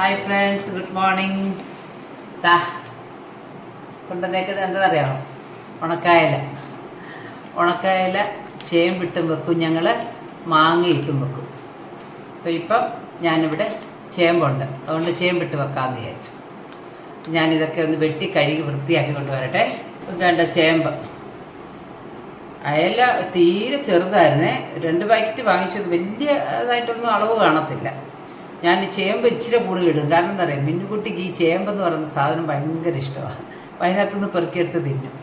Hi friends good morning ദാ കൊണ്ടുവന്നേക്കുന്നത് എന്താണെന്നറിയാമോ ഉണക്കായല. ഉണക്കായല ചേമ്പിട്ടും വെക്കും ഞങ്ങൾ മാങ്ങയിട്ടും വെക്കും. അപ്പോൾ ഇപ്പം ഞാനിവിടെ ചേമ്പുണ്ട്. അതുകൊണ്ട് ചേമ്പിട്ട് വെക്കാമെന്ന് വിചാരിച്ചു. ഞാനിതൊക്കെ ഒന്ന് വെട്ടി കഴുകി വൃത്തിയാക്കി കൊണ്ടുവരട്ടെ. വേണ്ട ചേമ്പ്. അയല തീരെ ചെറുതായിരുന്നേ. രണ്ട് പാക്കറ്റ് വാങ്ങിച്ചത് വലിയ ഇതായിട്ടൊന്നും അളവ് കാണത്തില്ല. ഞാൻ ചേമ്പ് ഇച്ചിരി കൂടുതൽ ഇടും. കാരണം എന്താ പറയുക മിന്നുകുട്ടിക്ക് ഈ ചേമ്പെന്ന് പറയുന്ന സാധനം ഭയങ്കര ഇഷ്ടമാണ് അപ്പം അതിനകത്തുനിന്ന് പെറുക്കിയെടുത്ത് തിന്നും.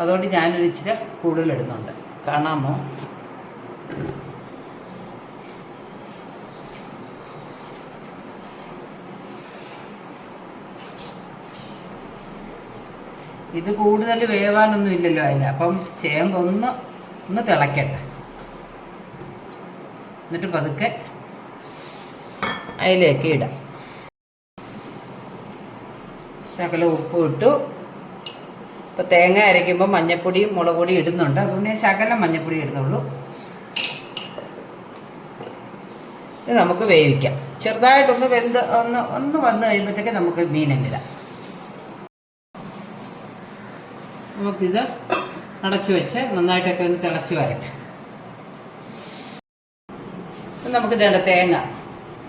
അതുകൊണ്ട് ഞാനൊരു ഇച്ചിരി കൂടുതൽ ഇടുന്നുണ്ട്. കാണാമോ? ഇത് കൂടുതൽ വേവാനൊന്നും ഇല്ലല്ലോ അതിൽ അപ്പം ചേമ്പ് ഒന്ന് തിളയ്ക്കട്ടെ എന്നിട്ട് പതുക്കെ അതിലേക്ക് ഇടാം. ശകല ഉപ്പ് ഇട്ടു ഇപ്പൊ തേങ്ങ അരയ്ക്കുമ്പോൾ മഞ്ഞപ്പൊടിയും മുളക് പൊടിയും ഇടുന്നുണ്ട്. അതുകൊണ്ട് ഞാൻ ശകലം മഞ്ഞപ്പൊടി ഇടുന്നുള്ളൂ. ഇത് നമുക്ക് വേവിക്കാം. ചെറുതായിട്ടൊന്ന് വെന്ത് ഒന്ന് ഒന്ന് വന്നു കഴിയുമ്പോഴത്തേക്ക് നമുക്ക് മീനങ്ങിടാം നമുക്കിത് അടച്ചു വെച്ച് നന്നായിട്ടൊക്കെ ഒന്ന് തിളച്ച് വരട്ടെ. നമുക്ക് ഇതേണ്ട തേങ്ങ.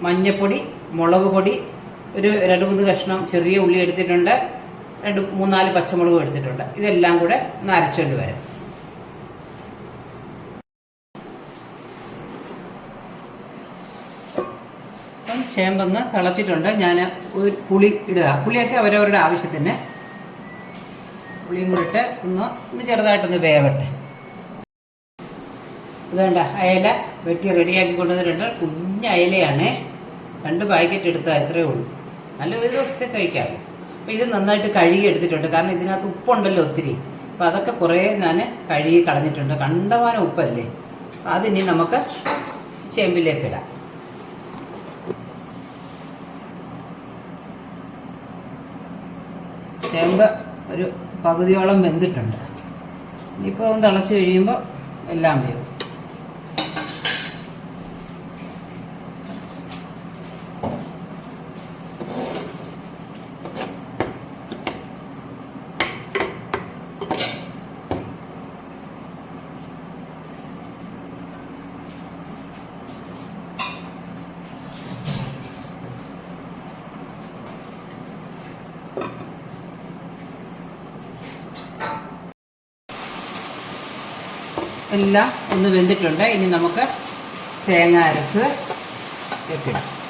മഞ്ഞപ്പൊടി മുളക് പൊടി ഒരു രണ്ട് മൂന്ന് കഷ്ണം ചെറിയ ഉള്ളി എടുത്തിട്ടുണ്ട്. രണ്ട് മൂന്നാൽ പച്ചമുളകും എടുത്തിട്ടുണ്ട്. ഇതെല്ലാം കൂടെ ഒന്ന് വരും വരാം. അപ്പം ചേമ്പൊന്ന് തിളച്ചിട്ടുണ്ട്. ഞാൻ ഒരു പുളി ഇടുക. പുളിയൊക്കെ അവരവരുടെ ആവശ്യത്തിന് പുളിയും കൂടി ഇട്ട് ഒന്ന് ഒന്ന് ചെറുതായിട്ടൊന്ന് വേവട്ടെ. ഇതുകൊണ്ട് അയല വെട്ടി റെഡിയാക്കി കൊണ്ടുവന്നിട്ടുണ്ട്. കുഞ്ഞ അയലയാണ് രണ്ട് പാക്കറ്റ് എടുത്താൽ ഇത്രയേ ഉള്ളൂ. നല്ല ഒരു ദിവസത്തെ കഴിക്കാം. അപ്പോൾ ഇത് നന്നായിട്ട് കഴുകി എടുത്തിട്ടുണ്ട്. കാരണം ഇതിനകത്ത് ഉപ്പുണ്ടല്ലോ ഒത്തിരി. അപ്പോൾ അതൊക്കെ കുറേ ഞാൻ കഴുകി കളഞ്ഞിട്ടുണ്ട്. കണ്ടമാനം ഉപ്പല്ലേ? അതിനി നമുക്ക് ചേമ്പിലേക്ക് ഇടാം. ചേമ്പ് ഒരു പകുതിയോളം വെന്തിട്ടുണ്ട്. ഇനിയിപ്പോൾ ഒന്ന് തിളച്ച് കഴിയുമ്പോൾ എല്ലാം വേവും. എല്ലാം ഒന്ന് വെന്തിട്ടുണ്ട്. ഇനി നമുക്ക് തേങ്ങ അരച്ച് ഇട്ടിടാം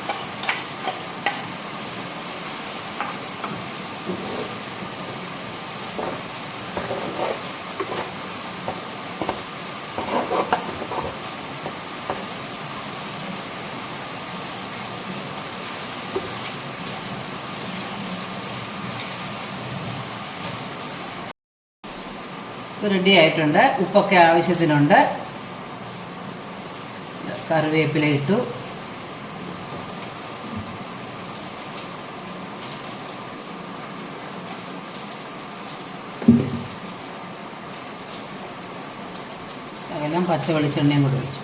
റെഡി ആയിട്ടുണ്ട്. ഉപ്പൊക്കെ ആവശ്യത്തിനുണ്ട്. കറിവേപ്പില ഇട്ടു. ശകലം പച്ച വെളിച്ചെണ്ണയും കൂടി ഒഴിച്ചു.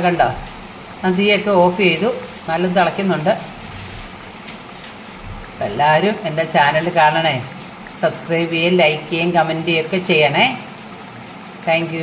കണ്ടോ? നദിയൊക്കെ ഓഫ് ചെയ്തു. നല്ല തിളയ്ക്കുന്നുണ്ട്. എല്ലാവരും എന്റെ ചാനൽ കാണണേ. സബ്സ്ക്രൈബ് ചെയ്യുകയും ലൈക്ക് ചെയ്യുകയും കമന്റ് ചെയ്യുകയൊക്കെ ചെയ്യണേ. താങ്ക്